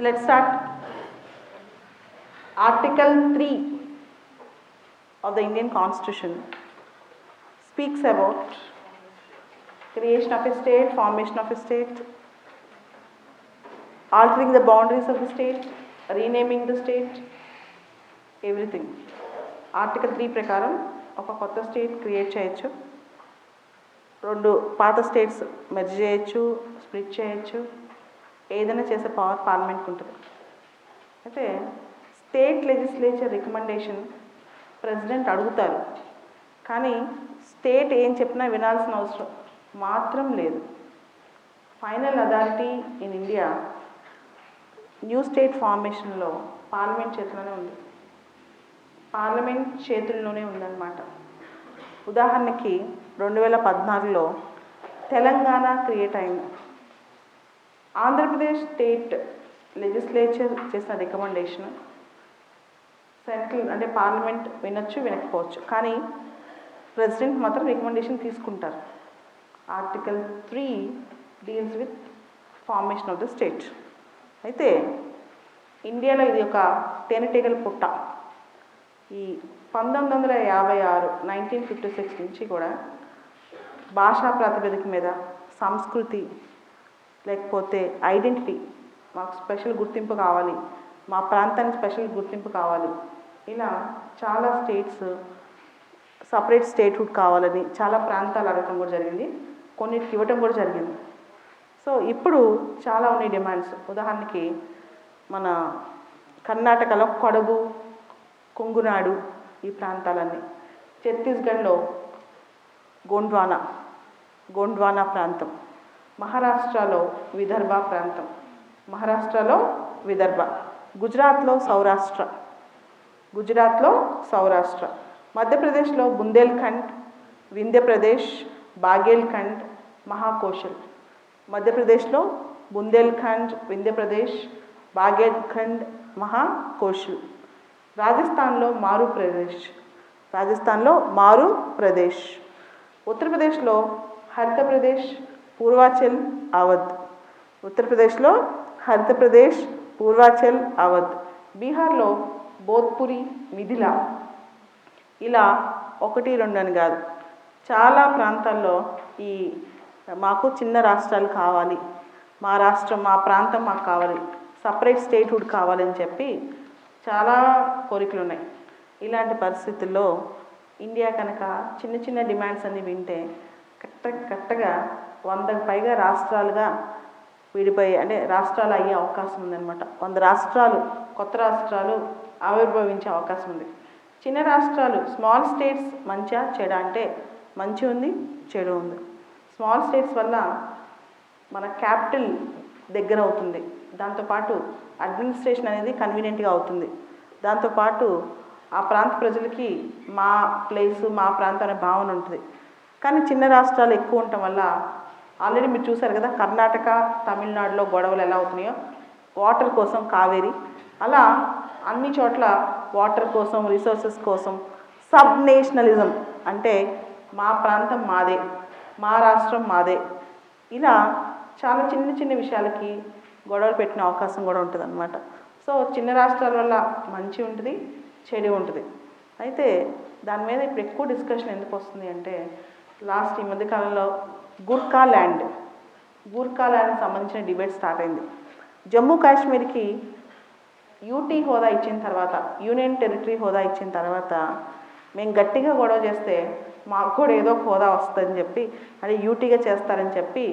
So let's start. Article 3 of the Indian Constitution speaks about creation of a state, formation of a state, altering the boundaries of the state, renaming the state, everything. Article three ప్రకారం ఒక కొత్త state create చేయొచ్చు రెండు పాత states merge చేయొచ్చు split చేయొచ్చు ఏదైనా చేసే పవర్ పార్లమెంట్కి ఉంటుంది. అయితే స్టేట్ లెజిస్లేచర్ రికమెండేషన్ ప్రెసిడెంట్ అడుగుతారు. కానీ స్టేట్ ఏం చెప్పినా వినాల్సిన అవసరం మాత్రం లేదు. Final authority in India new state ఫార్మేషన్లో parliament చేతిలోనే ఉంది. పార్లమెంట్ చేతుల్లోనే ఉందన్నమాట. ఉదాహరణకి రెండు వేల పద్నాలుగులో తెలంగాణ క్రియేట్ అయింది. ఆంధ్రప్రదేశ్ స్టేట్ లెజిస్లేచర్ చేసిన రికమెండేషన్ సెంట్రల్ అంటే పార్లమెంట్ వినొచ్చు వినకపోవచ్చు. కానీ ప్రెసిడెంట్ మాత్రం రికమెండేషన్ తీసుకుంటారు. Article three deals with formation of the state. అయితే ఇండియాలో ఇది ఒక తేనెటీగల పుట్ట. ఈ పంతొమ్మిది వందల యాభై ఆరు నైన్టీన్ ఫిఫ్టీ సిక్స్ నుంచి కూడా భాషా ప్రాతిపదిక మీద సంస్కృతి లేకపోతే ఐడెంటిటీ మాకు స్పెషల్ గుర్తింపు కావాలి మా ప్రాంతానికి స్పెషల్ గుర్తింపు కావాలి. ఇలా చాలా స్టేట్స్ సపరేట్ స్టేట్హుడ్ కావాలని చాలా ప్రాంతాలు అడగటం కూడా జరిగింది. కొన్నిటికి ఇవ్వటం కూడా జరిగింది. సో ఇప్పుడు చాలా ఉన్నాయి డిమాండ్స్. ఉదాహరణకి మన కర్ణాటకలో కొడగు కొంగునాడు ఈ ప్రాంతాలన్నీ. ఛత్తీస్గఢ్లో గోండ్వానా గోండ్వానా ప్రాంతం. మహారాష్ట్రలో విదర్భ ప్రాంతం. మహారాష్ట్రలో విదర్భ. గుజరాత్లో సౌరాష్ట్ర. గుజరాత్లో సౌరాష్ట్ర. మధ్యప్రదేశ్లో బుందేల్ఖండ్ వింధ్యప్రదేశ్ బాగేల్ఖండ్ మహాకోశల్. మధ్యప్రదేశ్లో బుందేల్ఖండ్ వింధ్యప్రదేశ్ బాగేల్ఖండ్ మహాకోశల్. రాజస్థాన్లో మారు ప్రదేశ్ రాజస్థాన్లో మారు ప్రదేశ్ ఉత్తరప్రదేశ్లో హరితప్రదేశ్ పూర్వాచల్ అవధ్ ఉత్తరప్రదేశ్లో హరితప్రదేశ్ పూర్వాచల్ అవధ్ బీహార్లో బోధ్పురి మిథిలా. ఇలా ఒకటి రెండు అని కాదు. చాలా ప్రాంతాల్లో ఈ మాకు చిన్న రాష్ట్రాలు కావాలి. మా రాష్ట్రం మా ప్రాంతం మాకు కావాలి. సపరేట్ స్టేట్హుడ్ కావాలని చెప్పి చాలా కోరికలు ఉన్నాయి ఇలాంటి పరిస్థితుల్లో ఇండియా కనుక చిన్న చిన్న డిమాండ్స్ అన్ని వింటే కట్ట కట్టగా వందకు పైగా రాష్ట్రాలుగా విడిపోయి అంటే రాష్ట్రాలు అయ్యే అవకాశం ఉందన్నమాట. వంద రాష్ట్రాలు కొత్త రాష్ట్రాలు ఆవిర్భవించే అవకాశం ఉంది. చిన్న రాష్ట్రాలు స్మాల్ స్టేట్స్ మంచిగా చెడ? అంటే మంచి ఉంది చెడు ఉంది. స్మాల్ స్టేట్స్ వల్ల మన క్యాపిటల్ దగ్గర అవుతుంది. దాంతోపాటు అడ్మినిస్ట్రేషన్ అనేది కన్వీనియంట్గా అవుతుంది. దాంతోపాటు ఆ ప్రాంత ప్రజలకి మా ప్లేసు మా ప్రాంతం అనే భావన ఉంటుంది. కానీ చిన్న రాష్ట్రాలు ఎక్కువ ఉండటం వల్ల ఆల్రెడీ మీరు చూసారు కదా కర్ణాటక తమిళనాడులో గొడవలు ఎలా అవుతున్నాయో? వాటర్ కోసం కావేరి. అలా అన్ని చోట్ల వాటర్ కోసం రిసోర్సెస్ కోసం సబ్ నేషనలిజం అంటే మా ప్రాంతం మాదే మా రాష్ట్రం మాదే. ఇలా చాలా చిన్న చిన్న విషయాలకి గొడవలు పెట్టిన అవకాశం కూడా ఉంటుంది అనమాట సో చిన్న రాష్ట్రాల వల్ల మంచి ఉంటుంది చెడు ఉంటుంది. అయితే దాని మీద ఇప్పుడు ఎక్కువ డిస్కషన్ ఎందుకు వస్తుంది అంటే లాస్ట్ ఈ మధ్యకాలంలో గూర్ఖా ల్యాండ్. గూర్ఖా ల్యాండ్కి సంబంధించిన డిబేట్ స్టార్ట్ అయింది. జమ్మూ కాశ్మీర్కి యూటీ హోదా ఇచ్చిన తర్వాత యూనియన్ టెరిటరీ హోదా ఇచ్చిన తర్వాత మేము గట్టిగా గొడవ చేస్తే మాకు కూడా ఏదో ఒక హోదా వస్తుందని చెప్పి అది యూటీగా చేస్తారని చెప్పి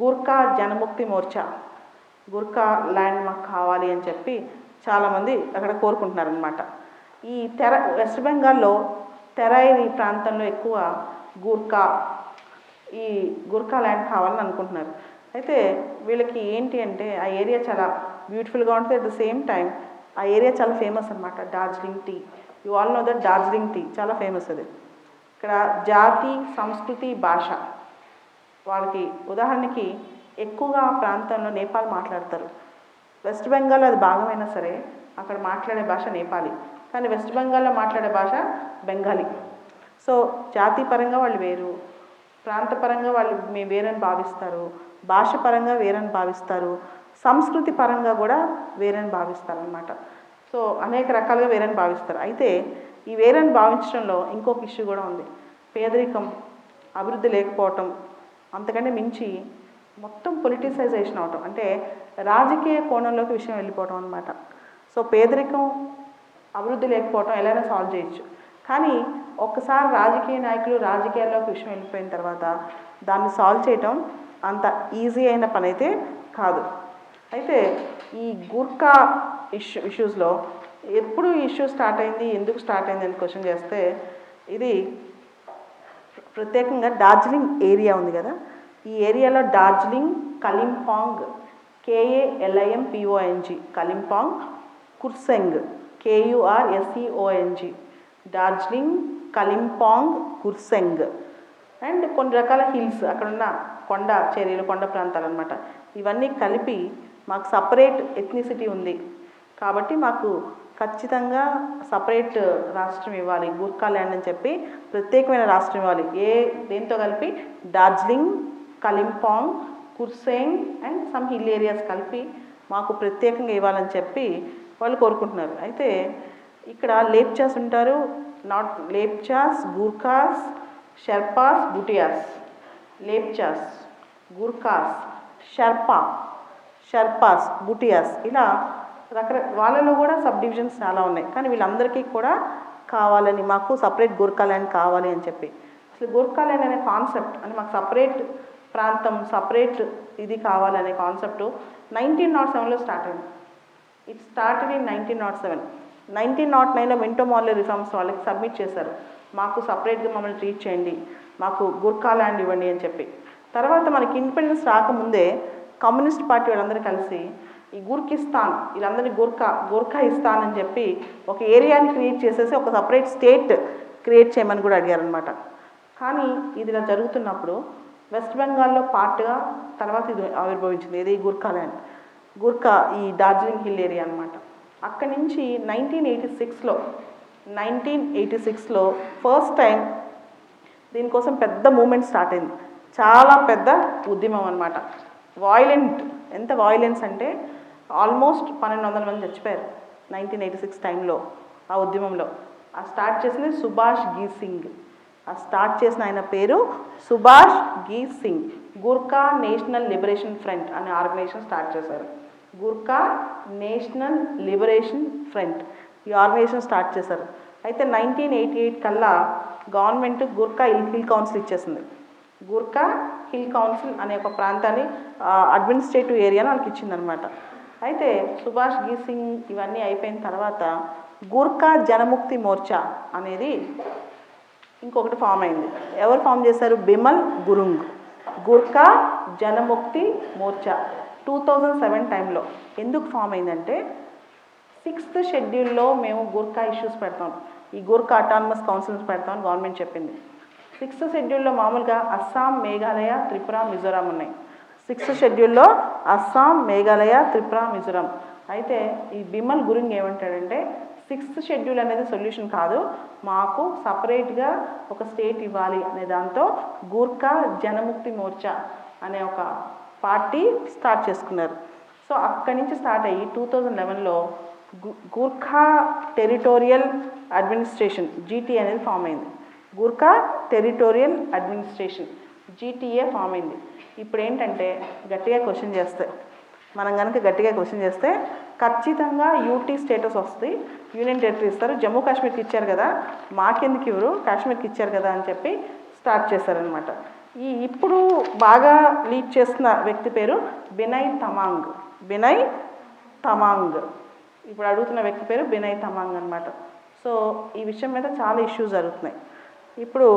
గూర్ఖా జనముక్తి మోర్చా గుర్ఖా ల్యాండ్ మాకు కావాలి అని చెప్పి చాలామంది అక్కడ కోరుకుంటున్నారనమాట ఈ తెర వెస్ట్ బెంగాల్లో తెరాయి ప్రాంతంలో ఎక్కువ గూర్ఖా ఈ గుర్ఖా ల్యాండ్ కావాలని అనుకుంటున్నారు. అయితే వీళ్ళకి ఏంటి అంటే ఆ ఏరియా చాలా బ్యూటిఫుల్గా ఉంటుంది. అట్ ద సేమ్ టైం ఆ ఏరియా చాలా ఫేమస్ అనమాట Darjeeling tea you all know that Darjeeling tea చాలా ఫేమస్ అది. ఇక్కడ జాతి సంస్కృతి భాష. వాళ్ళకి ఉదాహరణకి ఎక్కువగా ఆ ప్రాంతంలో నేపాల్ మాట్లాడతారు. వెస్ట్ బెంగాల్ అది భాగమైనా సరే అక్కడ మాట్లాడే భాష నేపాలి. కానీ వెస్ట్ బెంగాల్లో మాట్లాడే భాష బెంగాలీ. సో జాతి పరంగా వాళ్ళు వేరు. ప్రాంతపరంగా వాళ్ళు మేము వేరని భావిస్తారు భాష పరంగా వేరని భావిస్తారు సంస్కృతి పరంగా కూడా వేరని భావిస్తారనమాట సో అనేక రకాలుగా వేరని భావిస్తారు. అయితే ఈ వేరని భావించడంలో ఇంకొక ఇష్యూ కూడా ఉంది. పేదరికం అభివృద్ధి లేకపోవటం అంతకంటే మించి మొత్తం పొలిటిసైజేషన్ అవటం. అంటే రాజకీయ కోణంలోకి విషయం వెళ్ళిపోవటం అనమాట సో పేదరికం అభివృద్ధి లేకపోవటం ఎలా సాల్వ్ చేయొచ్చు. కానీ ఒక్కసారి రాజకీయ నాయకులు రాజకీయాల్లోకి విషయం వెళ్ళిపోయిన తర్వాత దాన్ని సాల్వ్ చేయటం అంత ఈజీ అయిన పని అయితే కాదు. అయితే ఈ గూర్ఖా ఇష్యూ ఇష్యూస్లో ఎప్పుడు ఇష్యూ స్టార్ట్ అయింది ఎందుకు స్టార్ట్ అయింది అని క్వశ్చన్ చేస్తే ఇది ప్రత్యేకంగా డార్జిలింగ్ ఏరియా ఉంది కదా. ఈ ఏరియాలో డార్జిలింగ్ కలింపాంగ్ కేఏఎల్ఐఎం పిఓఎన్జి కలింపాంగ్ కుర్సెంగ్ కేయుఆర్ఎస్ఈఓఎన్జి డార్జిలింగ్ కలింపాంగ్ కుర్సెంగ్ అండ్ కొన్ని రకాల హిల్స్ అక్కడ ఉన్న కొండ చర్యలు కొండ ప్రాంతాలు అనమాట ఇవన్నీ కలిపి మాకు సపరేట్ ఎథ్నిసిటీ ఉంది. కాబట్టి మాకు ఖచ్చితంగా సపరేట్ రాష్ట్రం ఇవ్వాలి. గూర్ఖా ల్యాండ్ అని చెప్పి ప్రత్యేకమైన రాష్ట్రం ఇవ్వాలి. ఏ దేంతో కలిపి? Darjeeling Kalimpong Kurseong and some hill areas కలిపి మాకు ప్రత్యేకంగా ఇవ్వాలని చెప్పి వాళ్ళు కోరుకుంటున్నారు. అయితే ఇక్కడ లేప్చాస్ ఉంటారు నాట్ లేప్చాస్ గూర్ఖాస్ షెర్పాస్ బుటియాస్. లేప్చాస్ గుర్ఖాస్ షర్పా షర్పాస్ బుటియాస్. ఇలా రకర వాళ్ళలో కూడా సబ్ డివిజన్స్ చాలా ఉన్నాయి. కానీ వీళ్ళందరికీ కూడా కావాలని మాకు సపరేట్ గోర్ఖా ల్యాండ్ కావాలి అని చెప్పి. అసలు గోర్ఖా ల్యాండ్ అనే కాన్సెప్ట్ అంటే మాకు సపరేట్ ప్రాంతం సపరేట్ ఇది కావాలనే కాన్సెప్ట్ నైన్టీన్ నాట్ సెవెన్లో స్టార్ట్ అయింది. It started in nineteen naught seven. Nineteen naught నైన్లో మింటో మాల్లో రిఫార్మ్స్ వాళ్ళకి సబ్మిట్ చేశారు. మాకు సపరేట్గా మమ్మల్ని ట్రీట్ చేయండి. మాకు గుర్ఖా ల్యాండ్ ఇవ్వండి అని చెప్పి. తర్వాత మనకి ఇండిపెండెన్స్ రాకముందే కమ్యూనిస్ట్ పార్టీ వాళ్ళందరూ కలిసి ఈ గుర్కిస్తాన్ వీళ్ళందరినీ గుర్ఖా గుర్ఖా ఇస్తాన్ అని చెప్పి ఒక ఏరియాని క్రియేట్ చేసేసి ఒక సపరేట్ స్టేట్ క్రియేట్ చేయమని కూడా అడిగారనమాట కానీ ఇది ఇలా జరుగుతున్నప్పుడు వెస్ట్ బెంగాల్లో పార్ట్గా తర్వాత ఇది ఆవిర్భవించింది. ఇది గుర్ఖా ల్యాండ్ గుర్ఖా ఈ డార్జిలింగ్ హిల్ ఏరియా అనమాట అక్కడి నుంచి నైన్టీన్ ఎయిటీ సిక్స్లో నైన్టీన్ ఎయిటీ సిక్స్లో ఫస్ట్ టైం దీనికోసం పెద్ద మూమెంట్ స్టార్ట్ అయింది. చాలా పెద్ద ఉద్యమం అనమాట వాయిలెంట్ ఎంత వాయిలెన్స్ అంటే ఆల్మోస్ట్ పన్నెండు వందల మంది చచ్చిపోయారు నైన్టీన్ ఎయిటీ సిక్స్ టైంలో ఆ ఉద్యమంలో. ఆ స్టార్ట్ చేసింది సుభాష్ గీ సింగ్. ఆ స్టార్ట్ చేసిన ఆయన పేరు Subhash Ghisingh. Gorkha National Liberation Front అనే ఆర్గనైజేషన్ స్టార్ట్ చేశారు. Gorkha National Liberation Front. ఈ ఆర్గనైజేషన్ స్టార్ట్ చేశారు. అయితే నైన్టీన్ ఎయిటీ ఎయిట్ కల్లా గవర్నమెంట్ గుర్కా హిల్ కౌన్సిల్ ఇచ్చేసింది. గుర్కా హిల్ కౌన్సిల్ అనే ఒక ప్రాంతాన్ని అడ్మినిస్ట్రేటివ్ ఏరియాని వాళ్ళకి ఇచ్చిందనమాట అయితే సుభాష్ గీసింగ్ ఇవన్నీ అయిపోయిన తర్వాత గూర్ఖా జనముక్తి మోర్చా అనేది ఇంకొకటి ఫామ్ అయింది. ఎవరు ఫామ్ చేశారు? Bimal Gurung. Gorkha Janmukti Morcha. Two thousand seven టైంలో ఎందుకు ఫామ్ అయిందంటే సిక్స్త్ షెడ్యూల్లో మేము గూర్ఖా ఇష్యూస్ పెడతాం. ఈ గూర్ఖా అటానమస్ కౌన్సిల్స్ పెడతామని గవర్నమెంట్ చెప్పింది. సిక్స్త్ షెడ్యూల్లో మామూలుగా అస్సాం మేఘాలయ త్రిపుర మిజోరాం ఉన్నాయి. సిక్స్త్ షెడ్యూల్లో అస్సాం మేఘాలయ త్రిపుర మిజోరాం. అయితే ఈ బిమల్ గురింగ్ ఏమంటాడంటే సిక్స్త్ షెడ్యూల్ అనేది సొల్యూషన్ కాదు. మాకు సపరేట్గా ఒక స్టేట్ ఇవ్వాలి అనే దాంతో గూర్ఖా జనముక్తి మోర్చా అనే ఒక పార్టీ స్టార్ట్ చేసుకున్నారు. సో అక్కడి నుంచి స్టార్ట్ అయ్యి టూ థౌజండ్ లెవెన్లో గూర్ఖా టెరిటోరియల్ అడ్మినిస్ట్రేషన్ జీటీ అనేది ఫామ్ అయింది. Gorkha Territorial Administration GTA form అయింది. ఇప్పుడు ఏంటంటే గట్టిగా క్వశ్చన్ చేస్తే మనం కనుక గట్టిగా క్వశ్చన్ చేస్తే ఖచ్చితంగా యూటీ స్టేటస్ వస్తుంది. యూనియన్ టెరిటరీ ఇస్తారు. జమ్మూ కాశ్మీర్కి ఇచ్చారు కదా మాకెందుకు ఇవ్వరు? కాశ్మీర్కి ఇచ్చారు కదా అని చెప్పి స్టార్ట్ చేశారనమాట ఈ ఇప్పుడు బాగా లీడ్ చేస్తున్న వ్యక్తి పేరు బినయ్ తమాంగ్. బినయ్ తమాంగ్. ఇప్పుడు అడుగుతున్న వ్యక్తి పేరు బినయ్ తమాంగ్ అనమాట సో ఈ విషయం మీద చాలా ఇష్యూస్ జరుగుతున్నాయి. ఇప్పుడు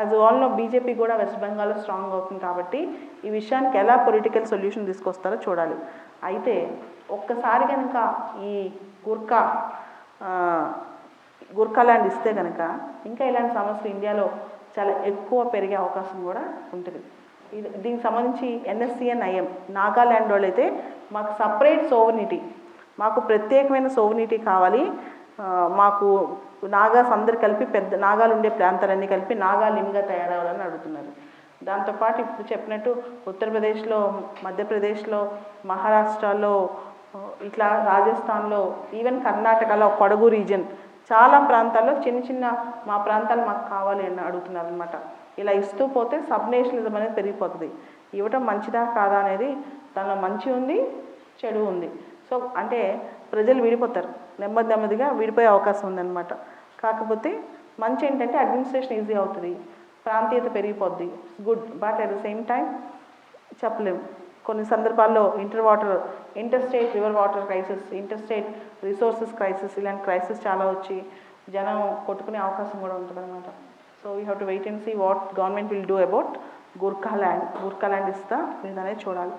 యాజ్ ఆల్నో బీజేపీ కూడా వెస్ట్ బెంగాల్లో స్ట్రాంగ్ అవుతుంది కాబట్టి ఈ విషయానికి ఎలా పొలిటికల్ సొల్యూషన్ తీసుకొస్తారో చూడాలి. అయితే ఒక్కసారి కనుక ఈ గుర్ఖా గుర్ఖా గుర్కా ల్యాండ్ ఇస్తే కనుక ఇంకా ఇలాంటి సమస్యలు ఇండియాలో చాలా ఎక్కువ పెరిగే అవకాశం కూడా ఉంటుంది. ఇది దీనికి సంబంధించి ఎన్ఎస్సిఎన్ ఐఎం నాగాల్యాండ్ వాళ్ళు అయితే మాకు సపరేట్ సోవనిటీ మాకు ప్రత్యేకమైన సోవనిటీ కావాలి. మాకు నాగాస్ అందరు కలిపి పెద్ద నాగాలు ఉండే ప్రాంతాలన్నీ కలిపి నాగా లిమ్గా తయారవ్వాలని అడుగుతున్నారు. దాంతోపాటు ఇప్పుడు చెప్పినట్టు ఉత్తరప్రదేశ్లో మధ్యప్రదేశ్లో మహారాష్ట్రలో ఇట్లా రాజస్థాన్లో ఈవెన్ కర్ణాటకలో కొడగు రీజన్ చాలా ప్రాంతాల్లో చిన్న చిన్న మా ప్రాంతాలు మాకు కావాలి అని అడుగుతున్నారు అనమాట ఇలా ఇస్తూ పోతే సబ్నేషనలిజం అనేది పెరిగిపోతుంది. ఇవ్వటం మంచిదా కాదా అనేది దానిలో మంచి ఉంది చెడు ఉంది. సో అంటే ప్రజలు విడిపోతారు. నెమ్మది నెమ్మదిగా విడిపోయే అవకాశం ఉందన్నమాట. కాకపోతే మంచి ఏంటంటే అడ్మినిస్ట్రేషన్ ఈజీ అవుతుంది. ప్రాంతీయత పెరిగిపోద్ది. Good. But at the same time చెప్పలేము. కొన్ని సందర్భాల్లో inter water inter state river water crisis inter state resources crisis ఇలాంటి క్రైసిస్ చాలా వచ్చి జనం కొట్టుకునే అవకాశం కూడా ఉంటుంది అనమాట so we have to wait and see what government will do about Gorkhaland Gorkhaland ఇస్తా అనేది చూడాలి.